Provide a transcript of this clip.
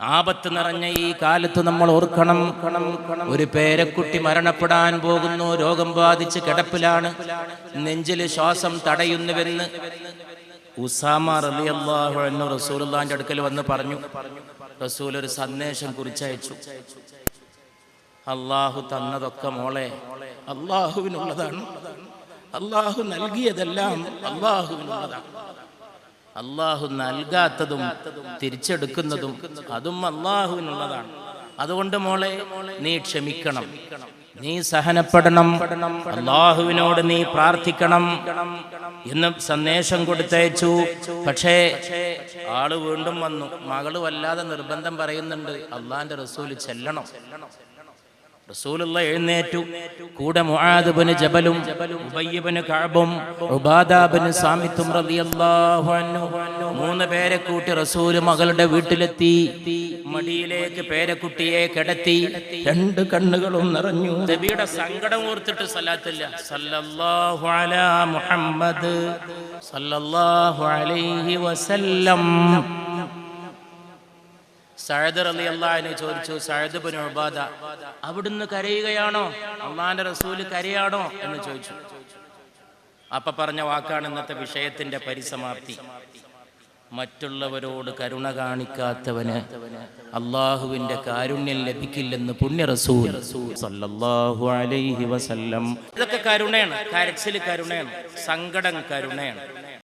ആപത്ത് നിറഞ്ഞ ഈ കാലത്ത് നമ്മൾ ഓർക്കണം. ഒരു പേരക്കുട്ടി മരണപ്പെടാൻ പോകുന്നു. രോഗം ബാധിച്ച് കിടപ്പിലാണ്. നെഞ്ചിൽ ശ്വാസം തടയുന്നുവെന്ന് ഉസാമ റളിയല്ലാഹു അൻഹു റസൂലുള്ളാഹിന്റെ അടുക്കൽ വന്ന് പറഞ്ഞു. റസൂൽ ഒരു സന്ദേശം കുറിച്ചയച്ചു. അള്ളാഹു തന്നതൊക്കെ മോളെ അള്ളാഹുവിനുള്ളതാണ് അള്ളാഹു നൽകിയതെല്ലാം അള്ളാഹുവിനുള്ളതാണ് അള്ളാഹു നൽകാത്തതും തിരിച്ചെടുക്കുന്നതും അതും അള്ളാഹുവിനുള്ളതാണ് അതുകൊണ്ട് മോളെ നീ ക്ഷമിക്കണം. നീ സഹനപ്പെടണം. അള്ളാഹുവിനോട് നീ പ്രാർത്ഥിക്കണം എന്ന് സന്ദേശം കൊടുത്തയച്ചു. പക്ഷേ ആൾ വീണ്ടും വന്നു. മകൾ വല്ലാതെ നിർബന്ധം പറയുന്നുണ്ട്. അള്ളാന്റെ റസൂൽ ചെല്ലണം. റസൂലുള്ള എഴുന്നേറ്റു. കൂടെ മുആദുബിന് ജബലും ഉബയ്യബിന് കഅബും ഉബാദാബിന് സാമിത്തും റളിയല്ലാഹു അൻഹു മൂന്ന് പേരെ കൂട്ടി റസൂൽ മകളുടെ വീട്ടിലെത്തി. മടിയിലേക്ക് പേരക്കുട്ടിയെ കിടത്തി. രണ്ട് കണ്ണുകളും നിറഞ്ഞു. നബിയുടെ സങ്കടം ഓർത്തിട്ട് സല്ലാത്തില്ല സല്ലല്ലാഹു അലാ മുഹമ്മദ് സല്ലല്ലാഹു അലൈഹി വസല്ലം. സഴദ് അലി അള്ളഹാനെ ചോദിച്ചു സഴദ് ബിൻ ഉബാദ അവിടുന്ന് കരയുകയാണോ? അള്ളാന്റെ റസൂൽ കരയാണോ? എന്ന് ചോദിച്ചു. അപ്പൊ പറഞ്ഞ വാക്കാണ് ഇന്നത്തെ വിഷയത്തിന്റെ പരിസമാപ്തി. മറ്റുള്ളവരോട് കരുണ കാണിക്കാത്തവന് അള്ളാഹുവിന്റെ കാരുണ്യം ലഭിക്കില്ലെന്ന് പുണ്യ റസൂൽ സല്ലല്ലാഹു അലൈഹി വസല്ലം. ഇതൊക്കെ കരുണയാണ്. കരച്ചിൽ കരുണയാണ്. സങ്കടം കരുണയാണ്.